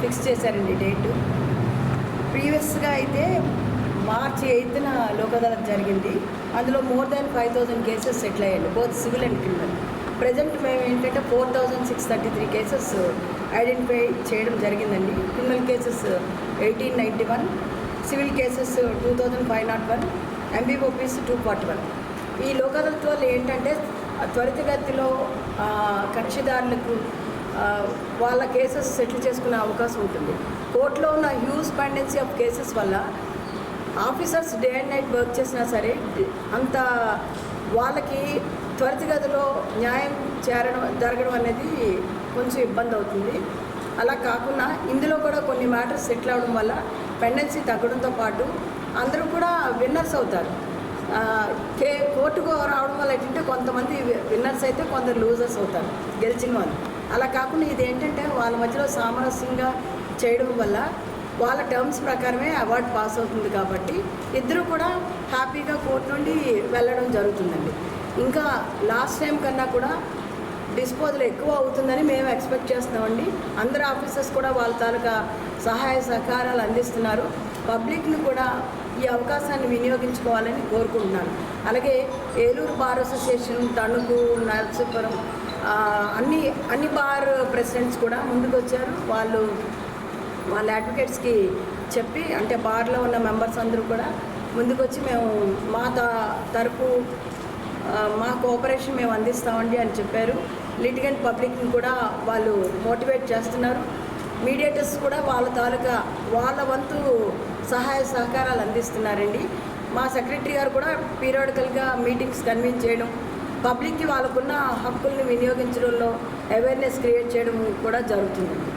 Fix చేశారండి date. ప్రీవియస్గా అయితే మార్చి ఎయిత్న లోక్ అదాలత్ జరిగింది. అందులో more than five thousand cases settle అయ్యాయి both civil and criminal. Present మేము ఏంటంటే four thousand six thirty three cases identify చేయడం జరిగిందండి. Criminal cases eighteen ninety one civil cases two thousand five not one MVOPs two forty one. ఈ లోక్ అదాలత్ వల్ల ఏంటంటే త్వరితగతిలో కక్షిదారులకు వాళ్ళ cases settle చేసుకునే అవకాశం ఉంటుంది. కోర్టులో ఉన్న హ్యూజ్ పెండెన్సీ ఆఫ్ కేసెస్ వల్ల officers day and night work చేసినా సరే అంత వాళ్ళకి త్వరితగతిలో న్యాయం చేరడం జరగడం అనేది కొంచెం ఇబ్బంది అవుతుంది. అలా కాకుండా ఇందులో కూడా కొన్ని మ్యాటర్స్ సెటిల్ అవడం వల్ల పెండెన్సీ తగ్గడంతో పాటు అందరూ కూడా విన్నర్స్ అవుతారు. కే కోర్టుకు రావడం వల్ల ఏంటంటే కొంతమంది విన్నర్స్ అయితే కొందరు లూజర్స్ అవుతారు. గెలిచిన వాళ్ళు. అలా కాకుండా ఇది ఏంటంటే వాళ్ళ మధ్యలో సామరస్యంగా చేయడం వల్ల వాళ్ళ టర్మ్స్ ప్రకారమే అవార్డు పాస్ అవుతుంది కాబట్టి ఇద్దరు కూడా హ్యాపీగా కోర్టు నుండి వెళ్ళడం జరుగుతుందండి. ఇంకా లాస్ట్ టైం కన్నా కూడా డిస్పోజల్ ఎక్కువ అవుతుందని మేము ఎక్స్పెక్ట్ చేస్తున్నామండి. అందరు ఆఫీసర్స్ కూడా వాళ్ళ తాలూకా సహాయ సహకారాలు అందిస్తున్నారు. పబ్లిక్ని కూడా ఈ అవకాశాన్ని వినియోగించుకోవాలని కోరుకుంటున్నాను. అలాగే ఏలూరు బార్ అసోసియేషన్ తణుకు నర్సీపురం అన్ని అన్ని బార్ ప్రెసిడెంట్స్ కూడా ముందుకు వచ్చారు వాళ్ళు వాళ్ళ అడ్వకేట్స్కి చెప్పి అంటే బార్లో ఉన్న మెంబర్స్ అందరూ కూడా ముందుకు వచ్చి మేము మా త తరపు మా కోఆపరేషన్ మేము అందిస్తామండి అని చెప్పారు. లిటిగెంట్ పబ్లిక్ని కూడా వాళ్ళు మోటివేట్ చేస్తున్నారు. మీడియేటర్స్ కూడా వాళ్ళ తాలూకా వాళ్ళ వంతు సహాయ సహకారాలు అందిస్తున్నారండి. మా సెక్రటరీ గారు కూడా పీరియాడికల్గా మీటింగ్స్ కన్వీన్ చేయడం పబ్లిక్కి వాళ్ళకున్న హక్కుల్ని వినియోగించడంలో అవేర్నెస్ క్రియేట్ చేయడం కూడా జరుగుతుంది.